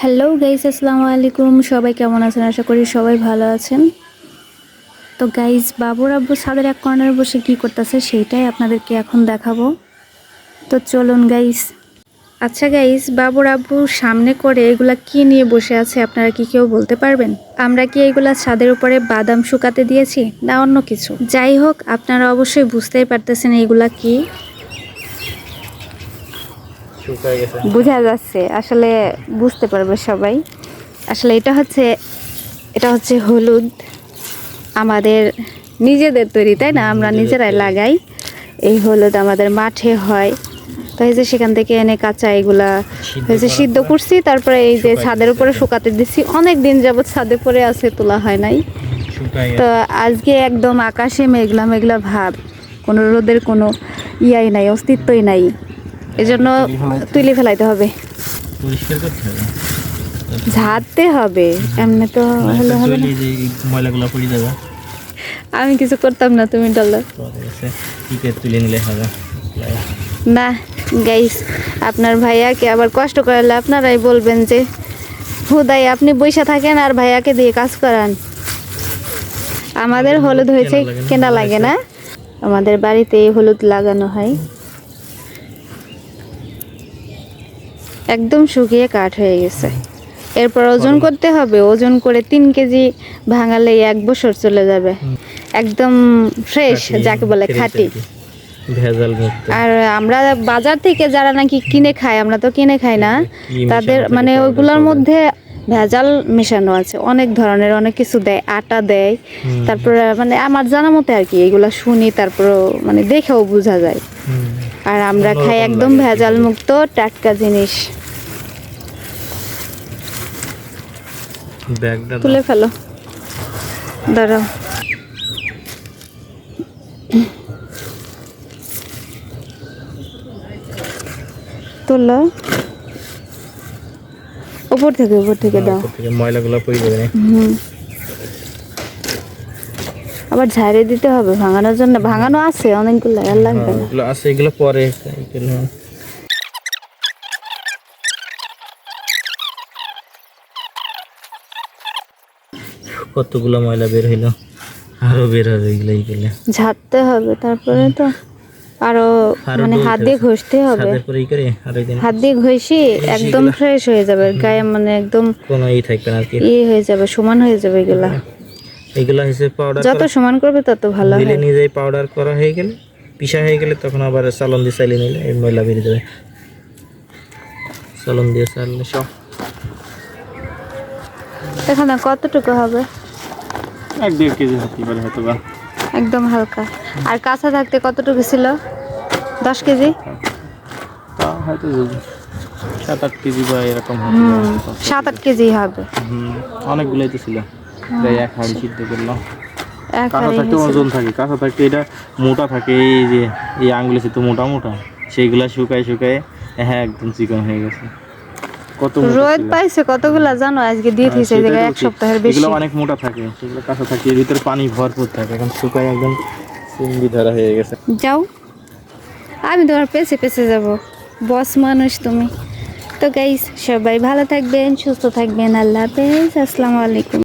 Hello guys আসসালামু আলাইকুম। সবাই কেমন আছেন? আশা করি সবাই ভালো আছেন। তো গাইস বাবুর আব্বু ছাদের এক কর্নারে বসে কি করতেছে সেইটাই আপনাদেরকে এখন দেখাবো। তো, চলুন গাইস আচ্ছা গাইস বাবুর আব্বু সামনে করে এগুলা কি নিয়ে বসে আছে আপনারা কি কেউ বলতে পারবেন? আমরা কি এগুলা ছাদের উপরে বাদাম শুকাতে দিয়েছি না অন্য কিছু? যাই হোক, আপনারা অবশ্যই বুঝতেই পারতেছেন এগুলা কি। বোঝা যাচ্ছে আসলে বুঝতে পারবে সবাই। আসলে এটা হচ্ছে এটা হচ্ছে হলুদ আমাদের নিজেদের তৈরি তাই না? আমরা নিজেরাই লাগাই। এই হলুদ আমাদের মাঠে হয়। তো এই যে সেখান থেকে এনে কাঁচা এগুলা হয়েছে সিদ্ধ করছি তারপরে এই যে ছাদের। উপরে শুকাতে দিচ্ছি অনেক দিন যাবৎ ছাদে পরে আছে তোলা হয় নাই। তো আজকে একদম আকাশে মেঘলা মেঘলা ভাব। কোনো রোদের কোনো ইয়াই নাই অস্তিত্বই নাই। এজন্য তুলে ফেলাইতে হবে। পরিষ্কার করতে হবে। ঝাড়তে হবে। এমনি তো হলে হবে না। ময়লাগুলো পড়ে যাবে। আমি কিছু করতাম না তুমি টিপে তুলে নিলে হবে। না গাইস আপনার ভাইয়াকে আবার কষ্ট করালে আপনারাই বলবেন যে হুদাই আপনি বৈশা থাকেন আর ভাইয়াকে দিয়ে কাজ করান। আমাদের হলুদ হয়েছে কেনা লাগে না? কেনা লাগে না। আমাদের বাড়িতে হলুদ লাগানো হয়। একদম শুকিয়ে কাঠ হয়ে গেছে। এরপর ওজন করতে হবে ওজন করে তিন কেজি ভাঙালে এক বছর চলে যাবে। একদম ফ্রেশ যাকে বলে খাঁটি। আর আমরা বাজার থেকে যারা নাকি কিনে খাই আমরা তো কিনে খাই না তাদের মানে ওইগুলোর মধ্যে ভেজাল মেশানো আছে। অনেক ধরনের অনেক কিছু দেয় আটা দেয়। তারপরে মানে আমার জানা মতে আর কি এগুলো শুনি তারপরও মানে দেখেও বোঝা যায়। আর আমরা খাই একদম ভেজাল মুক্ত টাটকা জিনিস। তুলে ফেলো। দাঁড়াও। তুলো। উপর থেকে উপর থেকে দাও। ময়লাগুলো পড়ে যাবে। হুম। আবার ঝাড়ে দিতে হবে ভাঙানোর জন্য। ভাঙানো আছে অনেকগুলো আর লাগবে হ্যাঁ, না। এগুলো আছে এগুলো পরে কতগুলো ময়লা বের হইল? আরও বের হবে এগুলো এইগুলো ঝাড়তে হবে তারপরে তো আরও মানে হাত দিয়ে। ঘষতে হবে। ই হাত দিয়ে ঘষি একদম ফ্রেশ হয়ে যাবে গায়ে মানে একদম কোনো ই থাকবে না আর কি। ইয়ে হয়ে যাবে সমান হয়ে যাবে এগুলা। এগুলো হচ্ছে পাউডার যত সমান করবে তত ভালো দিলে হয়। নিজেই পাউডার করা হয়ে গেলে পিসা হয়ে গেলে তখন আবার চালন দিয়ে চালিয়ে নিলে এই ময়লা বেরিয়ে যাবে। চালন দিয়ে চাললে সব। দেখো না কতটুকু হবে? এক দেড় কেজি হতে পারে হয়তো বা একদম হালকা। আর কাঁচা থাকতে কতটুকু ছিল? দশ কেজি? তা হয়তো সাত আট কেজি বা এরকম সাত আট কেজি হবে। হুম অনেকগুলোই তো ছিল। প্রায় এক হাড়ি সিদ্ধ করলাম কাঁচা থাকতে ওজন থাকে কাঁচা থাকতে এটা মোটা থাকে এই যে এই মোটা মোটা সেইগুলা শুকায় শুকায় হ্যাঁ একদম চিকন হয়ে গেছে। কত রোদ পাইছে কতগুলা জানো? আজকে দিয়ে হ্যাঁ, দিয়েছে এক সপ্তাহের বেশি। এগুলো অনেক মোটা থাকে সেগুলো কাঁচা থাকে এর ভিতরে পানি ভরপুর থাকে এখন শুকায় একদম ধরা হয়ে গেছে। যাও। আমি তোমার পেছে পেছে যাব। বস মানুষ তুমি। তো গাইস সবাই ভালো থাকবেন সুস্থ থাকবেন। আল্লাহ হাফেজ। আসসালামু আলাইকুম।